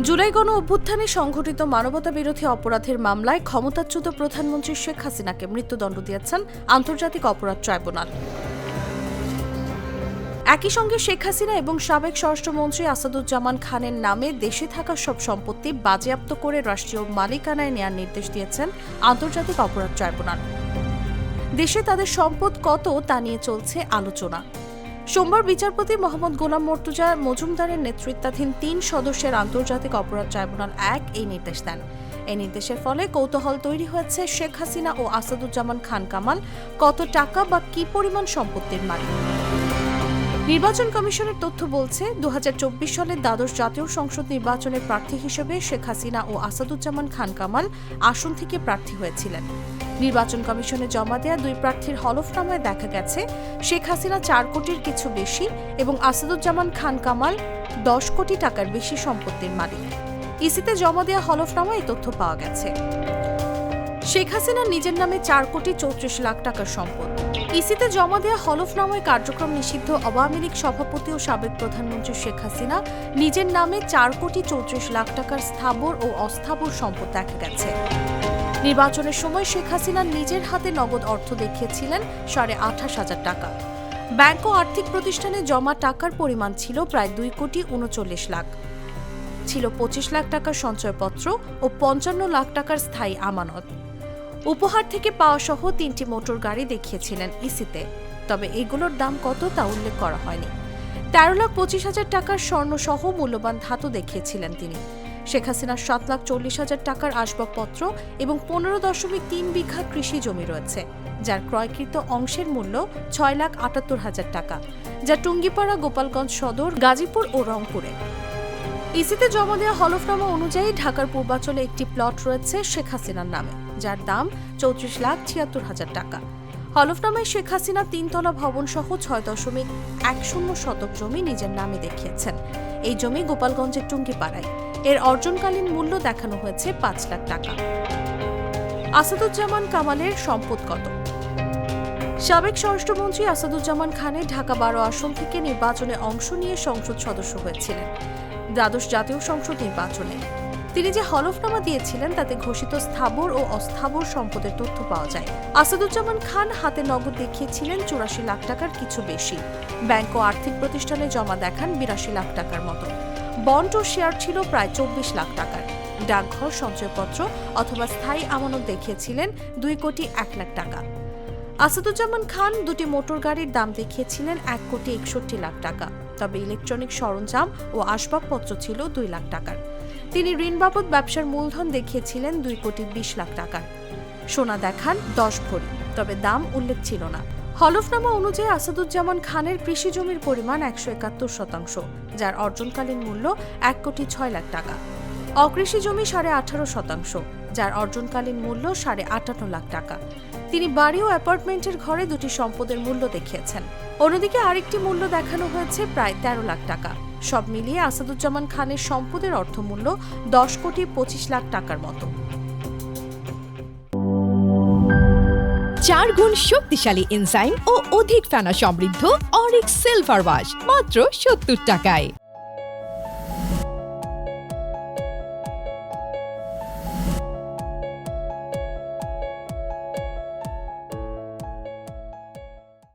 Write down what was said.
জুলাই গণ অভ্যুত্থানে সংঘটিত মানবতা বিরোধী অপরাধের মামলায় ক্ষমতাচ্যুত প্রধানমন্ত্রী শেখ হাসিনাকে মৃত্যুদণ্ড দিয়েছেন আন্তর্জাতিক অপরাধ ট্রাইব্যুনাল। একই সঙ্গে শেখ হাসিনা এবং সাবেক স্বরাষ্ট্রমন্ত্রী আসাদুজ্জামান খানের নামে দেশে থাকা সব সম্পত্তি বাজেয়াপ্ত করে রাষ্ট্রীয় মালিকানায় নেওয়ার নির্দেশ দিয়েছেন আন্তর্জাতিক অপরাধ ট্রাইব্যুনাল। দেশে তাদের সম্পদ কত তা নিয়ে চলছে আলোচনা। সোমবার বিচারপতি মোহাম্মদ গোলাম মর্তুজা মজুমদারের নেতৃত্বাধীন তিন সদস্যের আন্তর্জাতিক অপরাধ ট্রাইব্যুনাল এক এই নির্দেশ দেন। এই নির্দেশের ফলে কৌতূহল তৈরি হয়েছে শেখ হাসিনা ও আসাদুজ্জামান খান কামাল। কত টাকা বা কি পরিমাণ সম্পত্তির মালিক? নির্বাচন কমিশনের তথ্য বলছে, দুহাজার চব্বিশ সালের দ্বাদশ জাতীয় সংসদ নির্বাচনের প্রার্থী হিসেবে শেখ হাসিনা ও আসাদুজ্জামান খান কামাল আসন থেকে প্রার্থী হয়েছিলেন। নির্বাচন কমিশনে জমা দেয়া দুই প্রার্থীর হলফনামায় দেখা গেছে, শেখ হাসিনা চার কোটির কিছু বেশি এবং আসাদুজ্জামান খান কামাল দশ কোটি টাকার বেশি সম্পত্তির মালিক। ইসিতে জমা দেয়া হলফনামায় তথ্য পাওয়া গেছে। শেখ হাসিনা নিজের নামে চার কোটি চৌত্রিশ লাখ টাকার সম্পদ। ইসিতে জমা দেওয়া হলফনামায় কার্যক্রম নিষিদ্ধ আওয়ামী লীগ সভাপতি ও সাবেক প্রধানমন্ত্রী শেখ হাসিনা। নিজের নামে চার কোটি চৌত্রিশ লাখ টাকার স্থাবর ও অস্থাবর সম্পদ দেখা গেছে। নির্বাচনের সময় শেখ হাসিনা নিজের হাতে নগদ অর্থ দেখিয়েছিলেন সাড়ে আঠাশ হাজার টাকা। ব্যাংক ও আর্থিক প্রতিষ্ঠানে জমা টাকার পরিমাণ ছিল প্রায় দুই কোটি উনচল্লিশ লাখ। ছিল পঁচিশ লাখ টাকার সঞ্চয়পত্র ও পঞ্চান্ন লাখ টাকার স্থায়ী আমানত। উপহার থেকে পাওয়া সহ তিনটি মোটর গাড়ি দেখিয়েছিলেন ইসিতে। তবে এগুলোর দাম কত তা উল্লেখ করা হয়নি। তেরো লাখ পঁচিশ হাজার টাকার স্বর্ণ সহ মূল্যবান ধাতু দেখিয়েছিলেন তিনি। শেখ হাসিনার সাত লাখ চল্লিশ হাজার টাকার আসবাবপত্র এবং পনেরো দশমিক তিন বিঘা কৃষি জমি রয়েছে, যার ক্রয়কৃত অংশের মূল্য ছয় লাখ আটাত্তর হাজার টাকা, যা টুঙ্গিপাড়া গোপালগঞ্জ সদর, গাজীপুর ও রংপুরে। ইসিতে জমা দেওয়া হলফনামা অনুযায়ী ঢাকার পূর্বাঞ্চলে একটি প্লট রয়েছে শেখ হাসিনার নামে, যার দাম চৌত্রিশ লাখ ছিয়াত্তর হাজার টাকা। হলফনামায় শেখ হাসিনা তিনতলা ভবন সহ ছয় দশমিক এক শূন্য শতক জমি নিজের নামে দেখিয়েছেন। এই জমি গোপালগঞ্জের টুঙ্গিপাড়ায়। এর অর্জনকালীন মূল্য দেখানো হয়েছে পাঁচ লাখ টাকা। আসাদুজ্জামান কামালের সম্পদ কত? সাবেক স্বরাষ্ট্রমন্ত্রী আসাদুজ্জামান খানের ঢাকা বারো আসন থেকে নির্বাচনে অংশ নিয়ে সংসদ সদস্য হয়েছিলেন। দ্বাদশ জাতীয় সংসদ নির্বাচনে। তিনি যে হলফনামা দিয়েছিলেন, তাতে ঘোষিত স্থাবর ও অস্থাবর সম্পদের তথ্য পাওয়া যায়। আসাদুজ্জামান খান হাতে নগদ দেখিয়েছিলেন চুরাশি লাখ টাকার কিছু বেশি। ব্যাংক ও আর্থিক প্রতিষ্ঠানে জমা দেখান বিরাশি লাখ টাকার মতো। বন্ড ও শেয়ার ছিল প্রায় চব্বিশ লাখ টাকার। ডাকঘর, সঞ্চয়পত্র অথবা স্থায়ী আমানত দেখিয়েছিলেন দুই কোটি এক লাখ টাকা। আসাদুজ্জামান খান দুটি মোটর গাড়ির দাম দেখিয়েছিলেন এক কোটি একষট্টি লাখ টাকা। তবে ইলেকট্রনিক সরঞ্জাম ও আসবাবপত্র ছিল দুই লাখ টাকার। তিনি ঋণ বাবদ ব্যবসার মূলধন দেখিয়েছিলেন দুই কোটি বিশ লাখ টাকার। সোনা দেখান দশ ভরি, তবে দাম উল্লেখ ছিল না। হলফনামা অনুযায়ী আসাদুজ্জামান খানের কৃষি জমির পরিমাণ একশো একাত্তর শতাংশ, যার অর্জনকালীন মূল্য এক কোটি ছয় লাখ টাকা। অকৃষি জমি সাড়ে আঠারো শতাংশ, যার অর্জনকালীন মূল্য সাড়ে আটান্ন লাখ টাকা। তিনি বাড়ি ও অ্যাপার্টমেন্টের ঘরে দুটি সম্পদের মূল্য দেখিয়েছেন। অন্যদিকে আরেকটি মূল্য দেখানো হয়েছে প্রায় তেরো লাখ টাকা। সব মিলিয়ে আসাদুজ্জামান খানের সম্পদের অর্থমূল্য দশ কোটি পঁচিশ লাখ টাকার মতো। চার গুণ শক্তিশালী এনজাইম ও অধিক ফেনা সমৃদ্ধ অরিক সিলভার ওয়াশ, মাত্র সত্তর টাকায়।